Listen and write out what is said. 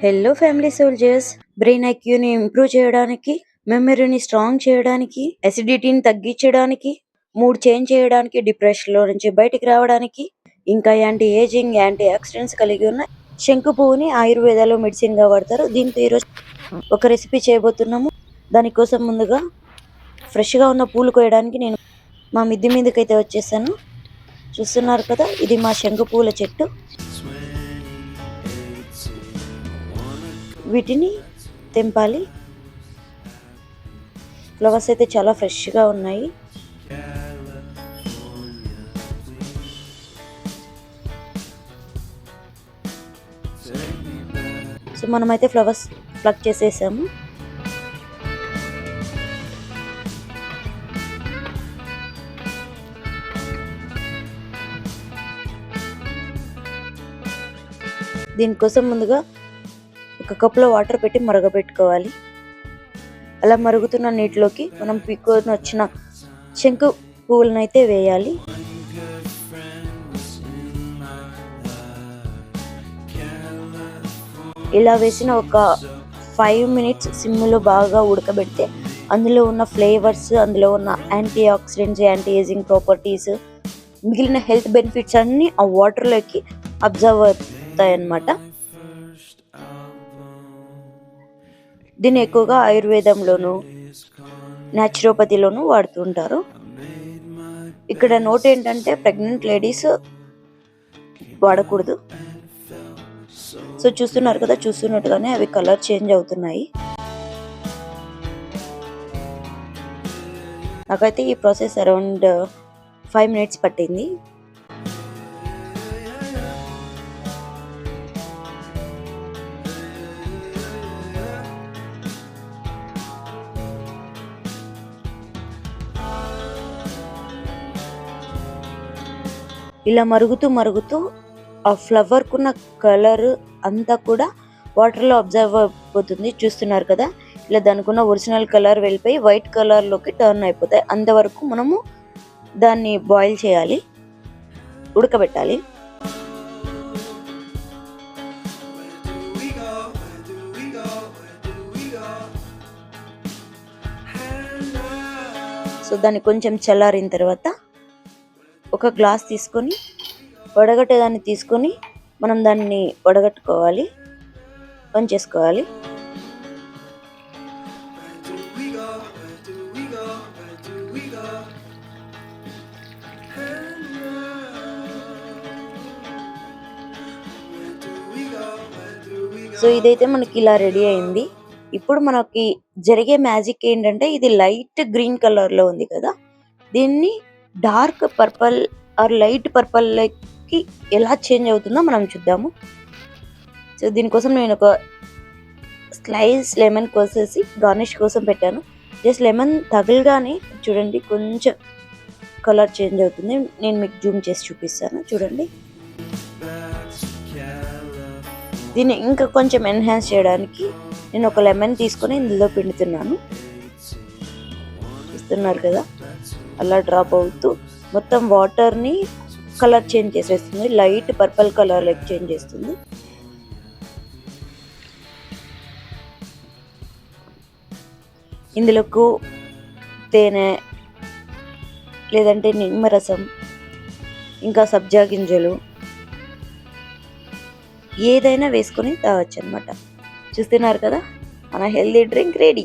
Hello family soldiers brain ఐక్యూని improve చేయడానికి మెమరీని స్ట్రాంగ్ చేయడానికి అసిడిటీని తగ్గించడానికి మూడ్ చేంజ్ చేయడానికి డిప్రెషన్లో నుంచి బయటికి రావడానికి ఇంకా యాంటీ ఏజింగ్ యాంటీ ఆక్సిడెంట్స్ కలిగి ఉన్న శంకు పువ్వుని ఆయుర్వేదాలో మెడిసిన్గా వాడతారు. దీంతో ఈరోజు ఒక రెసిపీ చేయబోతున్నాము. దానికోసం ముందుగా ఫ్రెష్గా ఉన్న పూలు కోయడానికి నేను మా మిద్ది మీదకి అయితే వచ్చేసాను. చూస్తున్నారు కదా ఇది మా శంకు పూల చెట్టు. వీటిని తెంపాలి. ఫ్లవర్స్ అయితే చాలా ఫ్రెష్గా ఉన్నాయి. సో మనమైతే ఫ్లవర్స్ ప్లగ్ చేసేసాము. దీనికోసం ముందుగా ఒక కప్లో వాటర్ పెట్టి మరగబెట్టుకోవాలి. అలా మరుగుతున్న నీటిలోకి మనం పీక్కొని వచ్చిన శంకు పువ్వులను అయితే వేయాలి. ఇలా వేసిన ఒక ఫైవ్ మినిట్స్ సిమ్లో బాగా ఉడకబెడితే అందులో ఉన్న ఫ్లేవర్స్ అందులో ఉన్న antioxidants anti ageing properties మిగిలిన హెల్త్ బెనిఫిట్స్ అన్నీ ఆ వాటర్లోకి అబ్జర్వ్ అవుతాయి అన్నమాట దీన్ని ఎక్కువగా ఆయుర్వేదంలోను న్యాచురోపతిలోను వాడుతుంటారు. ఇక్కడ నోట్ ఏంటంటే ప్రెగ్నెంట్ లేడీస్ వాడకూడదు. సో చూస్తున్నారు కదా చూస్తున్నట్టుగానే అవి కలర్ చేంజ్ అవుతున్నాయి. నాకైతే ఈ ప్రాసెస్ అరౌండ్ ఫైవ్ మినిట్స్ పట్టింది. ఇలా మరుగుతూ మరుగుతూ ఆ ఫ్లవర్కున్న కలర్ అంతా కూడా వాటర్లో అబ్జర్వ్ అయిపోతుంది. చూస్తున్నారు కదా? ఇలా దానికున్న ఒరిజినల్ కలర్ వెళ్ళిపోయి వైట్ కలర్లోకి టర్న్ అయిపోతాయి. అంతవరకు మనము దాన్ని బాయిల్ చేయాలి. ఉడకబెట్టాలి. సో దాన్ని కొంచెం చల్లారిన తర్వాత ఒక గ్లాస్ తీసుకొని వడగట్టేదాన్ని తీసుకొని మనం దాన్ని వడగట్టుకోవాలి. పని చేసుకోవాలి. సో ఇదైతే మనకి ఇలా రెడీ అయింది. ఇప్పుడు మనకి జరిగే మ్యాజిక్ ఏంటంటే ఇది లైట్ గ్రీన్ కలర్లో ఉంది కదా. దీన్ని డార్క్ పర్పల్ ఆర్ లైట్ పర్పల్కి ఎలా చేంజ్ అవుతుందో మనం చూద్దాము. సో దీనికోసం నేను ఒక స్లైస్ లెమన్ కోసేసి గార్నిష్ కోసం పెట్టాను. జస్ట్ లెమన్ తగలగానే చూడండి కొంచెం కలర్ చేంజ్ అవుతుంది. నేను మీకు జూమ్ చేసి చూపిస్తాను. చూడండి. దీన్ని ఇంకా కొంచెం ఎన్హాన్స్ చేయడానికి నేను ఒక లెమన్ తీసుకొని ఇందులో పిండుతున్నాను. ఇస్తున్నారు కదా? అలా డ్రాప్ అవుతూ మొత్తం వాటర్ని కలర్ చేంజ్ చేసేస్తుంది. Light purple colour like change చేస్తుంది. ఇందులోకు తేనె లేదంటే నిమ్మరసం ఇంకా సబ్జా గింజలు ఏదైనా వేసుకొని తాగొచ్చు అనమాట చూస్తున్నారు కదా? మన హెల్దీ డ్రింక్ రెడీ